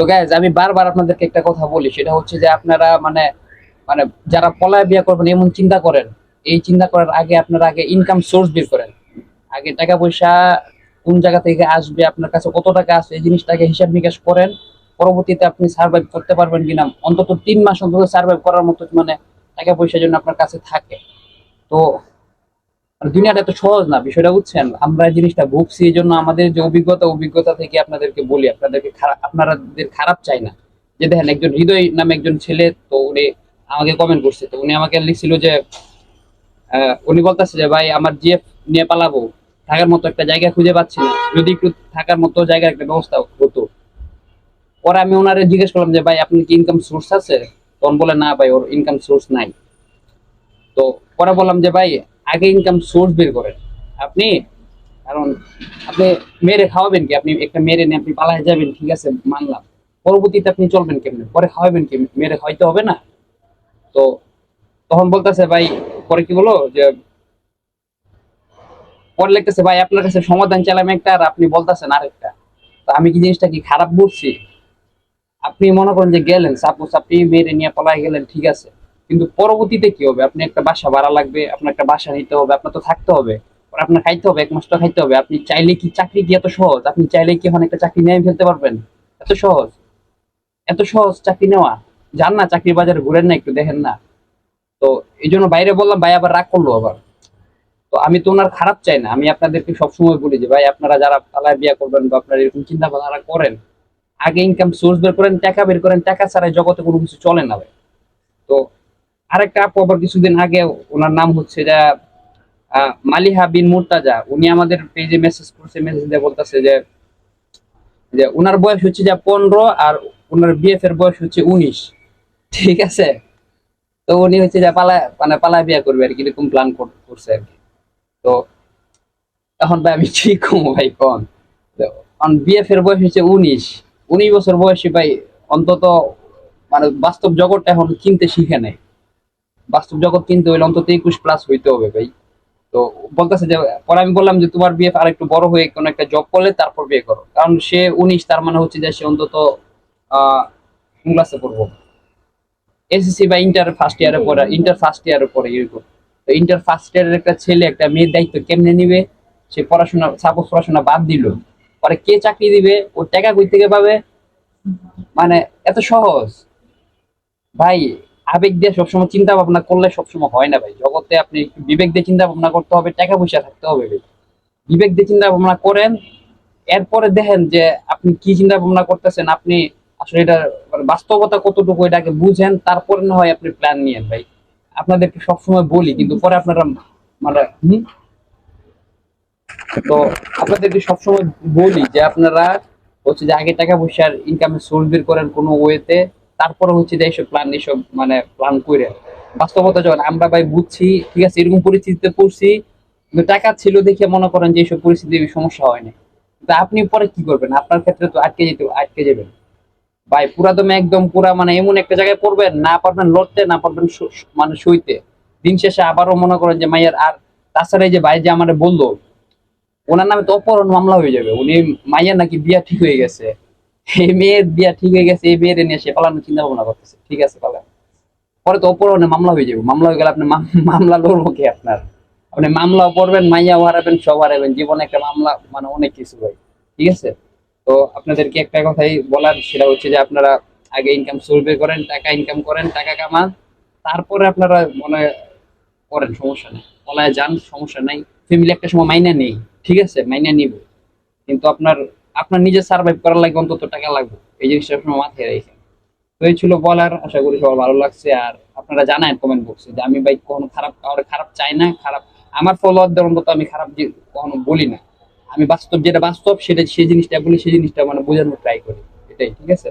তো গ্যাস আমি বারবার আপনাদেরকে একটা কথা বলি, সেটা হচ্ছে যে আপনারা মানে মানে যারা পলায় বিয়ে করবেন, এমন চিন্তা করেন। এই চিন্তা করার আগে আপনারা আগে ইনকাম সোর্স বের করেন। আগে টাকা পয়সা কোন জায়গা থেকে আসবে, আপনার কাছে কত টাকা আসবে এই জিনিসটাকে হিসাব নিকাশ করেন। পরবর্তীতে আপনি সার্ভাইভ করতে পারবেন কিনা, অন্তত তিন মাস অন্তত সার্ভাইভ করার মতো মানে টাকা পয়সা জন্য আপনার কাছে থাকে। তো দুনিয়াটা এত সহজ না, বিষয়টা বুঝছেন? আমরা এই জিনিসটা ভুগছি, এই জন্য আমাদের যে অভিজ্ঞতা অভিজ্ঞতা থেকে আপনাদেরকে বলি, আপনাদেরকে খারাপ আপনাদের খারাপ চাই না। যে দেখেন, একজন হৃদয় নামে একজন ছেলে, তো উনি আমাকে কমেন্ট করছে, তো উনি আমাকে লিখছিল যে উনি বলতেছে যে, ভাই, আমার জিএফ নিয়ে পালাবো, থাকার মতো একটা জায়গা খুঁজে পাচ্ছি না। যদি একটু থাকার মতো জায়গার একটা ব্যবস্থা হতো। পরে আমি ওনারে জিজ্ঞেস করলাম যে, ভাই, আপনার কি ইনকাম সোর্স আছে? তখন বলে, না ভাই, ওর ইনকাম সোর্স নাই। তো পরে বললাম যে, ভাই আগে ইনকাম সোর্স বের করেন। আপনি, কারণ আপনি মেরে খাওয়াবেন কি? আপনি একটা মেরে নিয়ে আপনি পালায় যাবেন, ঠিক আছে? মানলাম। পরবর্তীতে আপনি চলবেন কেমনে? পরে খাওয়াবেন কি? মেরে হয়তো হবে না? তো তখন বলতেছে, ভাই, পরে কি বলো যে পরে লিখতেছে, ভাই, আপনার কাছে সমাধান চালাম একটা আর আপনি বলতেছেন আরেকটা। তো আমি কি জিনিসটা কি খারাপ বলছি আপনি মনে করেন যে গেলেন, সাপোজ আপনি মেরে নিয়ে পলায় গেলেন, ঠিক আছে? কিন্তু পরবর্তীতে কি হবে? আপনি একটা বাসা ভাড়া লাগবে, আপনার একটা বাসা নিতে হবে, আপনার তো থাকতে হবে। আপনার খাইতে হবে, এক মাস তো খাইতে হবে। আপনি চাইলে কি চাকরি কি এত সহজ? আপনি চাইলে কি এখন একটা চাকরি নিয়ে ফেলতে পারবেন? এত সহজ। এত সহজ চাকরি নেওয়া। যান না, চাকরির বাজারে ঘুরেন না, একটু দেখেন না। তো এই জন্য বাইরে বললাম, ভাই আবার রাগ করল আবার। তো আমি তো ওনার খারাপ চাই না। আমি আপনাদেরকে সবসময় বলি যে, ভাই, আপনারা যারা পালায় বিয়া করবেন বা আপনারা এরকম চিন্তা ভাবনা করেন, আগে ইনকাম সোর্স বের করেন, টাকা বের করেন, টাকা ছাড়া এই জগতে কোনো কিছু চলে না ভাই। তো আরেকটা আপু আবার কিছুদিন আগে ওনার নাম হচ্ছে যে মালিহা বিন মুর্তাজা। উনি আমাদের পেজে মেসেজ করছে মেসেজ দিয়ে বলতেছে যে যে ওনার বয়স হচ্ছে যে পনেরো আর ওনার বিএফ এর বয়স হচ্ছে উনিশ। ঠিক আছে? তো উনি হচ্ছে যে পালা মানে পালা বিয়ে করবে আর কি, এরকম প্ল্যান করছে আর কি। তো এখন ভাই আমি ঠিক কম ভাই কন? বিএফ এর বয়স হচ্ছে উনিশ। উনিশ বছর বয়সে ভাই অন্তত মানে বাস্তব জগৎটা এখন কিনতে শিখে নেই। বাস্তব জগৎ কিনতে হইলে অন্তত একুশ প্লাস হইতে হবে ভাই। তো বলতেছে যে, পরে আমি বললাম যে, তোমার বিয়ে আর একটু বড় হয়ে কোনো একটা জব করলে তারপর বিয়ে করো। কারণ সে উনিশ, তার মানে হচ্ছে যে, সে অন্তত, আহ ক্লাসে পড়ব? এসএসসি বা ইন্টার ফার্স্ট ইয়ারে পড়ে ইন্টার ফার্স্ট ইয়ারে পড়ে এরকম। তো ইন্টার ফার্স্ট ইয়ারের একটা ছেলে, একটা মেয়ের দায়িত্ব কেমনে নিবে? সে পড়াশোনা সাপোজ পড়াশোনা বাদ দিল। পরে কে চাকরি দিবে? ও টাকা কই থেকে পাবে? মানে এত সহজ। ভাই আবেগ দিয়ে সবসময় চিন্তা ভাবনা করলে সবসময় হয় না ভাই। জগতে আপনি একটু বিবেক দিয়ে চিন্তা ভাবনা করতে হবে, টাকা পয়সা থাকতে হবে ভাই। বিবেক দিয়ে চিন্তা ভাবনা করেন, এরপরে দেখেন যে আপনি কি চিন্তা ভাবনা করতেছেন, আপনি আসলে এটা মানে বাস্তবতা কতটুকু এটাকে বুঝেন, তারপরে না হয় আপনি প্ল্যান নিয়েন ভাই। আপনাদেরকে সবসময় বলি, কিন্তু পরে আপনারা মানে তো আপনাদেরকে সবসময় বলি যে আপনারা হচ্ছে যে আগে টাকা পয়সার ইনকামের সোর্স বের করেন কোনো ওয়েতে তারপরে হচ্ছে যে এইসব প্ল্যান এইসব মানে প্ল্যান করে বাস্তবতা যখন আমরা ভাই বুঝছি, ঠিক আছে, এরকম পরিস্থিতিতে পড়ছি টাকা ছিল দেখে মনে করেন যে এইসব পরিস্থিতি সমস্যা হয়নি তা আপনি পরে কি করবেন? আপনার ক্ষেত্রে তো আটকে যেতে, আটকে যাবেন। ভাই, পুরা দমে একদম পুরা মানে এমন একটা জায়গায় পড়বেন, না পারবেন লড়তে, না পারবেন মানে সইতে। দিন শেষে আবারও মনে করেন যে মাইয়ার আর, তাছাড়া এই যে ভাই যে আমার বলল, ওনার নামে তো অপহরণ মামলা হয়ে যাবে। উনি মাইয়ার নাকি বিয়া ঠিক হয়ে গেছে। এই মেয়ের বিয়া ঠিক হয়ে গেছে, এই মেয়ের নিয়ে সে পালানোর চিন্তা ভাবনা করতেছে। ঠিক আছে পরে তো মামলা হয়ে যাবে। মামলা হয়ে গেলে আপনি মামলা লড়বো কি আপনার? আপনি মামলাও পড়বেন মাইয়াও হারাবেন সব হারাবেন। জীবনে একটা মামলা মানে অনেক কিছু ভাই ঠিক আছে? তো আপনাদেরকে একটা কথাই বলার, সেটা হচ্ছে যে আপনারা আগে ইনকাম সোর্স করেন, টাকা ইনকাম করেন, টাকা কামান, তারপরে আপনারা মনে করেন, সমস্যা নেই। পলায় যান, সমস্যা নাই। ফ্যামিলি একটা সময় মাইনা নেই। ঠিক আছে? মাইনা নিব। কিন্তু আপনার আপনার নিজে সার্ভাইভ করার লাগে অন্তত টাকা লাগবে। এই জিনিসটা আপনার মাথায় রেখে। তো এই ছিল বলার, আশা করি সবার ভালো লাগছে। আর আপনারা জানায় কমেন্ট বক্সে যে আমি ভাই কখনো খারাপ, কাউরে খারাপ চাই না, খারাপ। আমার ফলোয়ারদের অন্তত আমি খারাপ কখনো বলি না। আমি বাস্তব যেটা বাস্তব, সেটা, সেই জিনিসটা বলি, সেই জিনিসটা মানে বোঝানোর ট্রাই করি। এটাই, ঠিক আছে?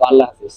তো আল্লাহ হাফিজ।